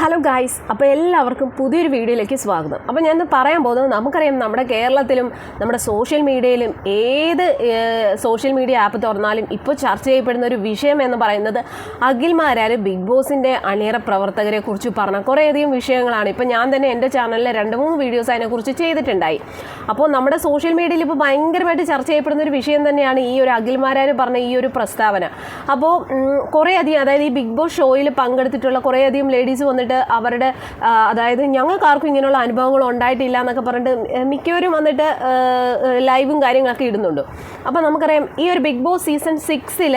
Hello guys അപ്പോൾ എല്ലാവർക്കും പുതിയൊരു വീഡിയോയിലേക്ക് സ്വാഗതം. അപ്പോൾ ഞാൻ പറയാൻ പോകുന്നത് നമുക്കറിയാം നമ്മുടെ കേരളത്തിലും നമ്മുടെ സോഷ്യൽ മീഡിയയിലും ഏത് സോഷ്യൽ മീഡിയ ആപ്പ് തുറന്നാലും ഇപ്പോൾ ചർച്ച ചെയ്യപ്പെടുന്ന ഒരു വിഷയം എന്ന് പറയുന്നത് അഖിൽമാരാർ ബിഗ് ബോസിന്റെ അണിയറ പ്രവർത്തകരെ കുറിച്ച് പറഞ്ഞ കുറേയധികം വിഷയങ്ങളാണ്. ഇപ്പോൾ ഞാൻ തന്നെ എന്റെ ചാനലിൽ രണ്ട് മൂന്ന് വീഡിയോസ് അതിനെക്കുറിച്ച് ചെയ്തിട്ടുണ്ടായി. അപ്പോൾ നമ്മുടെ സോഷ്യൽ മീഡിയയിൽ ഇപ്പോൾ ഭയങ്കരമായിട്ട് ചർച്ച ചെയ്യപ്പെടുന്ന ഒരു വിഷയം തന്നെയാണ് ഈ ഒരു അഖിൽമാരാർ പറഞ്ഞ ഈ ഒരു പ്രസ്താവന. അപ്പോൾ കുറേയധികം അതായത് ഈ ബിഗ് ബോസ് ഷോയിൽ പങ്കെടുത്തിട്ടുള്ള കുറേയധികം ലേഡീസ് വന്നിട്ട് അവരുടെ അതായത് ഞങ്ങൾക്ക് ആർക്കും ഇങ്ങനെയുള്ള അനുഭവങ്ങൾ ഉണ്ടായിട്ടില്ല എന്നൊക്കെ പറഞ്ഞിട്ട് മിക്കവരും വന്നിട്ട് ലൈവും കാര്യങ്ങളൊക്കെ ഇടുന്നുണ്ട്. അപ്പോൾ നമുക്കറിയാം ഈ ഒരു ബിഗ് ബോസ് സീസൺ സിക്സിൽ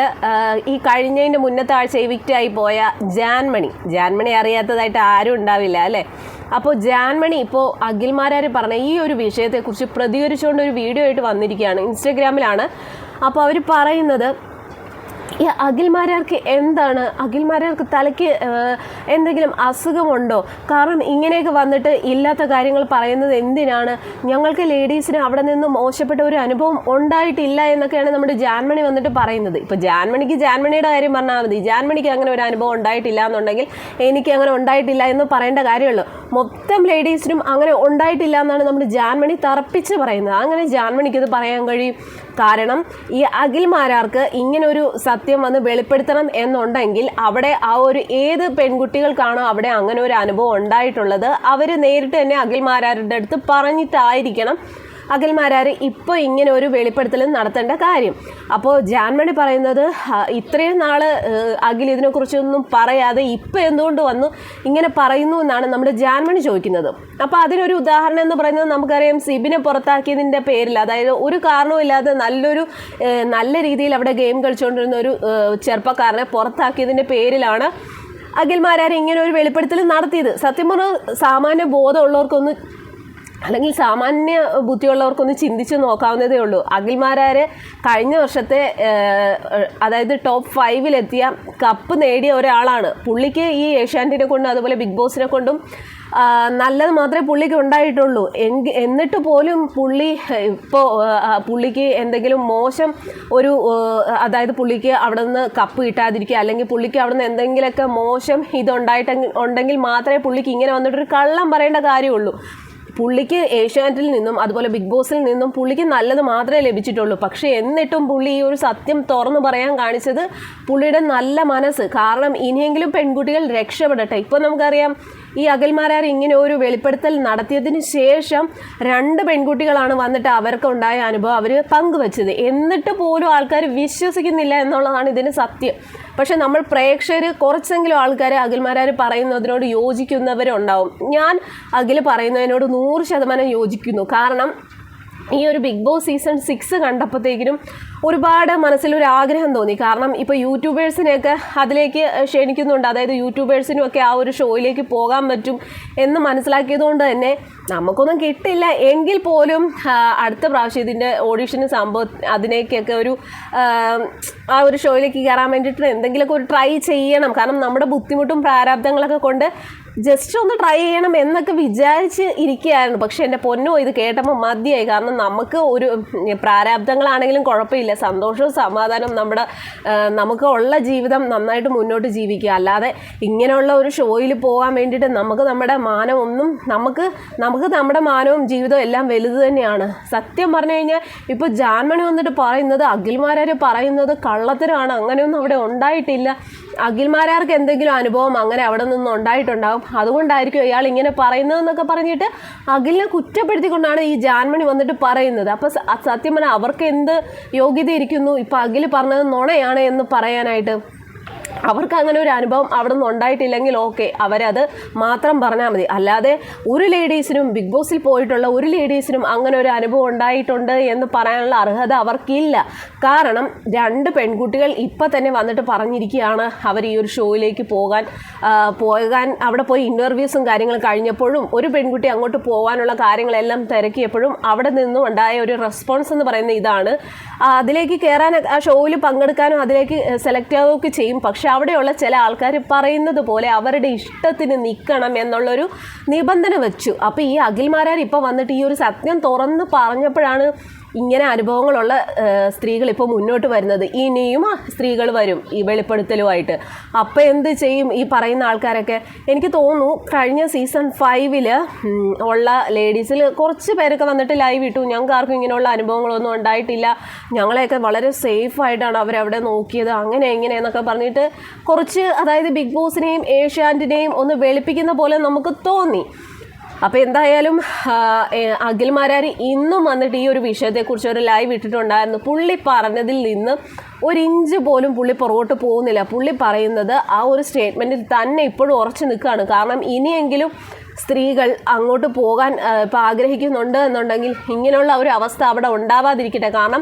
ഈ കഴിഞ്ഞതിന്റെ മുന്നത്തെ ആഴ്ച എവിക്റ്റായി പോയ ജാൻമണി. ജാൻമണി അറിയാത്തതായിട്ട് ആരും ഉണ്ടാവില്ല അല്ലേ? അപ്പോൾ ജാൻമണി ഇപ്പോൾ അഖിൽമാരാർ പറഞ്ഞ ഈ ഒരു വിഷയത്തെക്കുറിച്ച് പ്രതികരിച്ചുകൊണ്ട് ഒരു വീഡിയോ ആയിട്ട് വന്നിരിക്കുകയാണ് ഇൻസ്റ്റഗ്രാമിലാണ്. അപ്പോൾ അവർ പറയുന്നത് ഈ അഖിൽമാരാർക്ക് എന്താണ്? അഖിൽമാരാർക്ക് തലയ്ക്ക് എന്തെങ്കിലും അസുഖമുണ്ടോ? കാരണം ഇങ്ങനെയൊക്കെ വന്നിട്ട് ഇല്ലാത്ത കാര്യങ്ങൾ പറയുന്നത് എന്തിനാണ്? ഞങ്ങൾക്ക് ലേഡീസിന് അവിടെ നിന്ന് മോശപ്പെട്ട ഒരു അനുഭവം ഉണ്ടായിട്ടില്ല എന്നൊക്കെയാണ് നമ്മുടെ ജാൻമണി വന്നിട്ട് പറയുന്നത്. ഇപ്പോൾ ജാൻമണിക്ക് ജാൻമണിയുടെ കാര്യം പറഞ്ഞാൽ മതി. ജാൻമണിക്ക് അങ്ങനെ ഒരു അനുഭവം ഉണ്ടായിട്ടില്ല എന്നുണ്ടെങ്കിൽ എനിക്ക് അങ്ങനെ ഉണ്ടായിട്ടില്ല എന്ന് പറയേണ്ട കാര്യമുള്ളൂ. മൊത്തം ലേഡീസിനും അങ്ങനെ ഉണ്ടായിട്ടില്ല എന്നാണ് നമ്മുടെ ജാൻമണി തറപ്പിച്ച് പറയുന്നത്. അങ്ങനെ ജാൻമണിക്ക് ഇത് പറയാൻ കഴിയും. കാരണം ഈ അഖിൽമാരാർക്ക് ഇങ്ങനെ ഒരു സത്യം വന്ന് വെളിപ്പെടുത്തണം എന്നുണ്ടെങ്കിൽ അവിടെ ആ ഒരു ഏത് പെൺകുട്ടികൾക്കാണോ അവിടെ അങ്ങനെ ഒരു അനുഭവം ഉണ്ടായിട്ടുള്ളത്. അവർ നേരിട്ട് തന്നെ അഖിൽമാരാരുടെ അടുത്ത് പറഞ്ഞിട്ടായിരിക്കണം. അഖിൽമാരാർ ഇപ്പോൾ ഇങ്ങനെ ഒരു വെളിപ്പെടുത്തൽ നടത്തേണ്ട കാര്യം. അപ്പോൾ ജാൻമണി പറയുന്നത് ഇത്രയും നാൾ അഖിൽ ഇതിനെക്കുറിച്ചൊന്നും പറയാതെ ഇപ്പോൾ എന്തുകൊണ്ട് വന്നു? ഇങ്ങനെ പറയുന്നു എന്നാണ് നമ്മുടെ ജാൻമണി ചോദിക്കുന്നത്. അപ്പോൾ അതിനൊരു ഉദാഹരണം എന്ന് പറയുന്നത് നമുക്കറിയാം സിബിനെ പുറത്താക്കിയതിന്റെ പേരിൽ അതായത് ഒരു കാരണവുമില്ലാതെ നല്ലൊരു നല്ല രീതിയിൽ അവിടെ ഗെയിം കളിച്ചുകൊണ്ടിരുന്ന ഒരു ചെറുപ്പക്കാരനെ പുറത്താക്കിയതിന്റെ പേരിലാണ് അഖിൽമാരാർ ഇങ്ങനെ ഒരു വെളിപ്പെടുത്തൽ നടത്തിയത്. സത്യം പറഞ്ഞാൽ സാമാന്യ ബോധമുള്ളവർക്കൊന്ന് അല്ലെങ്കിൽ സാമാന്യ ബുദ്ധിയുള്ളവർക്കൊന്ന് ചിന്തിച്ച് നോക്കാവുന്നതേ ഉള്ളൂ. അഖിൽമാരാര് കഴിഞ്ഞ വർഷത്തെ അതായത് ടോപ്പ് ഫൈവിലെത്തിയ കപ്പ് നേടിയ ഒരാളാണ്. പുള്ളിക്ക് ഈ ഏഷ്യാനെറ്റിനെ കൊണ്ടും അതുപോലെ ബിഗ് ബോസിനെ കൊണ്ടും നല്ലത് മാത്രമേ പുള്ളിക്ക് ഉണ്ടായിട്ടുള്ളൂ. എങ്കിൽ എന്നിട്ട് പോലും പുള്ളി ഇപ്പോൾ പുള്ളിക്ക് എന്തെങ്കിലും മോശം ഒരു അതായത് പുള്ളിക്ക് അവിടെ നിന്ന് കപ്പ് കിട്ടാതിരിക്കുക അല്ലെങ്കിൽ പുള്ളിക്ക് അവിടെ നിന്ന് എന്തെങ്കിലുമൊക്കെ മോശം ഇതുണ്ടായിട്ട് ഉണ്ടെങ്കിൽ മാത്രമേ പുള്ളിക്ക് ഇങ്ങനെ വന്നിട്ടൊരു കള്ളം പറയേണ്ട കാര്യമുള്ളൂ. പുള്ളിക്ക് ഏഷ്യാനെറ്റിൽ നിന്നും അതുപോലെ ബിഗ് ബോസിൽ നിന്നും പുള്ളിക്ക് നല്ലത് മാത്രമേ ലഭിച്ചിട്ടുള്ളൂ. പക്ഷേ എന്നിട്ടും പുള്ളി ഈ ഒരു സത്യം തുറന്നു പറയാൻ കാണിച്ചത് പുള്ളിയുടെ നല്ല മനസ്സ്. കാരണം ഇനിയെങ്കിലും പെൺകുട്ടികൾ രക്ഷപ്പെടട്ടെ. ഇപ്പോൾ നമുക്കറിയാം ഈ അകൽമാരാർ ഇങ്ങനെ ഒരു വെളിപ്പെടുത്തൽ നടത്തിയതിന് ശേഷം രണ്ട് പെൺകുട്ടികളാണ് വന്നിട്ട് അവർക്ക് ഉണ്ടായ അനുഭവം അവർ പങ്കുവച്ചത്. എന്നിട്ട് പോലും ആൾക്കാർ വിശ്വസിക്കുന്നില്ല എന്നുള്ളതാണ് ഇതിന് സത്യം. പക്ഷെ നമ്മൾ പ്രേക്ഷകർ കുറച്ചെങ്കിലും ആൾക്കാർ അഖിൽമാരാർ പറയുന്നതിനോട് യോജിക്കുന്നവരുണ്ടാവും. ഞാൻ അഖിൽ പറയുന്നതിനോട് നൂറ് ശതമാനം യോജിക്കുന്നു. കാരണം ഈ ഒരു ബിഗ് ബോസ് സീസൺ സിക്സ് കണ്ടപ്പോഴത്തേക്കിനും ഒരുപാട് മനസ്സിലൊരു ആഗ്രഹം തോന്നി. കാരണം ഇപ്പോൾ യൂട്യൂബേഴ്സിനെയൊക്കെ അതിലേക്ക് ക്ഷണിക്കുന്നുണ്ട്. അതായത് യൂട്യൂബേഴ്സിനും ഒക്കെ ആ ഒരു ഷോയിലേക്ക് പോകാൻ പറ്റും എന്ന് മനസ്സിലാക്കിയതുകൊണ്ട് തന്നെ നമുക്കൊന്നും കിട്ടില്ല. എങ്കിൽ പോലും അടുത്ത പ്രാവശ്യം ഇതിന്റെ ഓഡീഷന് സംഭവം അതിനേക്കൊക്കെ ഒരു ആ ഒരു ഷോയിലേക്ക് കയറാൻ വേണ്ടിയിട്ട് എന്തെങ്കിലുമൊക്കെ ഒരു ട്രൈ ചെയ്യണം. കാരണം നമ്മുടെ ബുദ്ധിമുട്ടും പ്രാരാബ്ദങ്ങളൊക്കെ കൊണ്ട് ജസ്റ്റ് ഒന്ന് ട്രൈ ചെയ്യണം എന്നൊക്കെ വിചാരിച്ച് ഇരിക്കുകയായിരുന്നു. പക്ഷെ എന്റെ പൊന്നോ ഇത് കേട്ടപ്പോൾ മതിയായി. കാരണം നമുക്ക് ഒരു പ്രാരാബ്ദങ്ങളാണെങ്കിലും കുഴപ്പമില്ല. സന്തോഷവും സമാധാനവും നമ്മുടെ നമുക്ക് ഉള്ള ജീവിതം നന്നായിട്ട് മുന്നോട്ട് ജീവിക്കുക. അല്ലാതെ ഇങ്ങനെയുള്ള ഒരു ഷോയിൽ പോകാൻ വേണ്ടിയിട്ട് നമുക്ക് നമ്മുടെ മാനമൊന്നും നമുക്ക് നമുക്ക് നമ്മുടെ മാനവും ജീവിതവും എല്ലാം വലുത് തന്നെയാണ്. സത്യം പറഞ്ഞു കഴിഞ്ഞാൽ ഇപ്പോൾ ജാൻമണി വന്നിട്ട് പറയുന്നത് അഖിൽമാരാർ പറയുന്നത് കള്ളത്തരമാണ്. അങ്ങനെയൊന്നും അവിടെ ഉണ്ടായിട്ടില്ല. അഖിൽമാരാർക്ക് എന്തെങ്കിലും അനുഭവം അങ്ങനെ അവിടെ നിന്ന് ഉണ്ടായിട്ടുണ്ടാവും. അതുകൊണ്ടായിരിക്കും അയാൾ ഇങ്ങനെ പറയുന്നതെന്നൊക്കെ പറഞ്ഞിട്ട് അഖിലിനെ കുറ്റപ്പെടുത്തിക്കൊണ്ടാണ് ഈ ജാൻമണി വന്നിട്ട് പറയുന്നത്. അപ്പോൾ സത്യം പറഞ്ഞാൽ അവർക്ക് എന്ത് യോഗ്യത ഇരിക്കുന്നു ഇപ്പോൾ അഖിൽ പറഞ്ഞത് നുണയാണ് എന്ന് പറയാനായിട്ട്. അവർക്ക് അങ്ങനെ ഒരു അനുഭവം അവിടെ നിന്ന് ഉണ്ടായിട്ടില്ലെങ്കിൽ ഓക്കെ അവരത് മാത്രം പറഞ്ഞാൽ മതി. അല്ലാതെ ഒരു ലേഡീസിനും ബിഗ് ബോസിൽ പോയിട്ടുള്ള ഒരു ലേഡീസിനും അങ്ങനെ ഒരു അനുഭവം ഉണ്ടായിട്ടുണ്ട് എന്ന് പറയാനുള്ള അർഹത അവർക്കില്ല. കാരണം രണ്ട് പെൺകുട്ടികൾ ഇപ്പം തന്നെ വന്നിട്ട് പറഞ്ഞിരിക്കുകയാണ് അവർ ഈ ഒരു ഷോയിലേക്ക് പോകാൻ പോകാൻ അവിടെ പോയി ഇന്റർവ്യൂസും കാര്യങ്ങളും കഴിഞ്ഞപ്പോഴും ഒരു പെൺകുട്ടി അങ്ങോട്ട് പോകാനുള്ള കാര്യങ്ങളെല്ലാം തിരക്കിയപ്പോഴും അവിടെ നിന്നും ഉണ്ടായ ഒരു റെസ്പോൺസ് എന്ന് പറയുന്ന ഇതാണ് അതിലേക്ക് കയറാൻ ആ ഷോയിൽ പങ്കെടുക്കാനും അതിലേക്ക് സെലക്ട് ആവുകയൊക്കെ ചെയ്യും. പക്ഷെ അവിടെയുള്ള ചില ആൾക്കാർ പറയുന്നത് പോലെ അവരുടെ ഇഷ്ടത്തിന് നിൽക്കണം എന്നുള്ളൊരു നിബന്ധന വെച്ചു. അപ്പോൾ ഈ അഖിൽമാരാർ ഇപ്പോൾ വന്നിട്ട് ഈ ഒരു സത്യം തുറന്ന് പറഞ്ഞപ്പോഴാണ് ഇങ്ങനെ അനുഭവങ്ങളുള്ള സ്ത്രീകൾ ഇപ്പോൾ മുന്നോട്ട് വരുന്നത്. ഇനിയും സ്ത്രീകൾ വരും ഈ വെളിപ്പെടുത്തലുമായിട്ട്. അപ്പോൾ എന്ത് ചെയ്യും ഈ പറയുന്ന ആൾക്കാരൊക്കെ? എനിക്ക് തോന്നുന്നു കഴിഞ്ഞ സീസൺ ഫൈവിൽ ഉള്ള ലേഡീസിൽ കുറച്ച് പേരൊക്കെ വന്നിട്ട് ലൈവ് ഇട്ടു. ഞങ്ങൾക്ക് ആർക്കും ഇങ്ങനെയുള്ള അനുഭവങ്ങളൊന്നും ഉണ്ടായിട്ടില്ല. ഞങ്ങളെയൊക്കെ വളരെ സേഫ് ആയിട്ടാണ് അവരവിടെ നോക്കിയത്. അങ്ങനെ എങ്ങനെയെന്നൊക്കെ പറഞ്ഞിട്ട് കുറച്ച് അതായത് ബിഗ് ബോസിനെയും ഏഷ്യാന്റിനെയും ഒന്ന് വെളുപ്പിക്കുന്ന പോലെ നമുക്ക് തോന്നി. അപ്പോൾ എന്തായാലും അഖിൽ മാരാരി ഇന്നും വന്നിട്ട് ഈ ഒരു വിഷയത്തെക്കുറിച്ച് ഒരു ലൈവ് ഇട്ടിട്ടുണ്ടായിരുന്നു. പുള്ളി പറഞ്ഞതിൽ നിന്ന് ഒരു ഇഞ്ച് പോലും പുള്ളി പുറകോട്ട് പോകുന്നില്ല. പുള്ളി പറയുന്നത് ആ ഒരു സ്റ്റേറ്റ്മെന്റിൽ തന്നെ ഇപ്പോഴും ഉറച്ചു നിൽക്കുകയാണ്. കാരണം ഇനിയെങ്കിലും സ്ത്രീകൾ അങ്ങോട്ട് പോകാൻ ഇപ്പോൾ ആഗ്രഹിക്കുന്നുണ്ട് എന്നുണ്ടെങ്കിൽ ഇങ്ങനെയുള്ള ഒരു അവസ്ഥ അവിടെ ഉണ്ടാവാതിരിക്കട്ടെ. കാരണം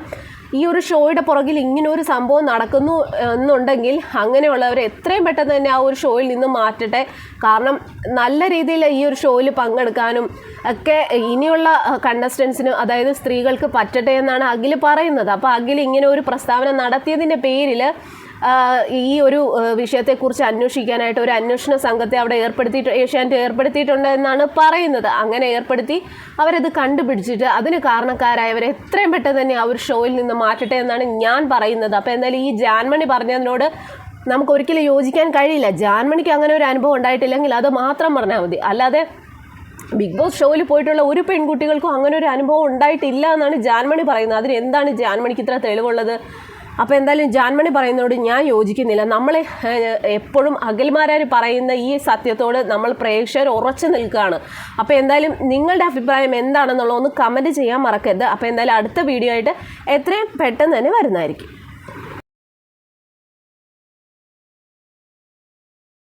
ഈ ഒരു ഷോയുടെ പുറകിൽ ഇങ്ങനെ ഒരു സംഭവം നടക്കുന്നു എന്നുണ്ടെങ്കിൽ അങ്ങനെയുള്ളവർ എത്രയും പെട്ടെന്ന് തന്നെ ആ ഒരു ഷോയിൽ നിന്ന് മാറ്റട്ടെ. കാരണം നല്ല രീതിയിൽ ഈ ഒരു ഷോയിൽ പങ്കെടുക്കാനും ഒക്കെ ഇനിയുള്ള കണ്ടസ്റ്റൻസിനും അതായത് സ്ത്രീകൾക്ക് പറ്റട്ടെ എന്നാണ് അഖിൽ പറയുന്നത്. അപ്പോൾ അഖിൽ ഇങ്ങനെ ഒരു പ്രസ്താവന നടത്തിയതിന്റെ പേരിൽ ഈ ഒരു വിഷയത്തെക്കുറിച്ച് അന്വേഷിക്കാനായിട്ട് ഒരു അന്വേഷണ സംഘത്തെ അവിടെ ഏർപ്പെടുത്തിയിട്ട് ഏഷ്യാനെറ്റ് ഏർപ്പെടുത്തിയിട്ടുണ്ട് എന്നാണ് പറയുന്നത്. അങ്ങനെ ഏർപ്പെടുത്തി അവരത് കണ്ടുപിടിച്ചിട്ട് അതിന് കാരണക്കാരായവരെ എത്രയും പെട്ടെന്ന് തന്നെ ആ ഒരു ഷോയിൽ നിന്ന് മാറ്റട്ടെ എന്നാണ് ഞാൻ പറയുന്നത്. അപ്പോൾ എന്തായാലും ഈ ജാൻമണി പറഞ്ഞതിനോട് നമുക്ക് ഒരിക്കലും യോജിക്കാൻ കഴിയില്ല. ജാൻമണിക്ക് അങ്ങനെ ഒരു അനുഭവം ഉണ്ടായിട്ടില്ലെങ്കിൽ അത് മാത്രം പറഞ്ഞാൽ മതി. അല്ലാതെ ബിഗ് ബോസ് ഷോയിൽ പോയിട്ടുള്ള ഒരു പെൺകുട്ടികൾക്കും അങ്ങനെ ഒരു അനുഭവം ഉണ്ടായിട്ടില്ല എന്നാണ് ജാൻമണി പറയുന്നത്. അതിന് എന്താണ് ജാൻമണിക്ക് ഇത്ര തെളിവുള്ളത്? അപ്പോൾ എന്തായാലും ജാൻമണി പറയുന്നതോട് ഞാൻ യോജിക്കുന്നില്ല. നമ്മളെ എപ്പോഴും അഖിൽമാരാർ പറയുന്ന ഈ സത്യത്തോട് നമ്മൾ പ്രേക്ഷകർ ഉറച്ചു നിൽക്കുകയാണ്. അപ്പോൾ എന്തായാലും നിങ്ങളുടെ അഭിപ്രായം എന്താണെന്നുള്ളത് ഒന്ന് കമന്റ് ചെയ്യാൻ മറക്കരുത്. അപ്പോൾ എന്തായാലും അടുത്ത വീഡിയോ ആയിട്ട് എത്രയും പെട്ടെന്ന് തന്നെ വരുന്നതായിരിക്കും.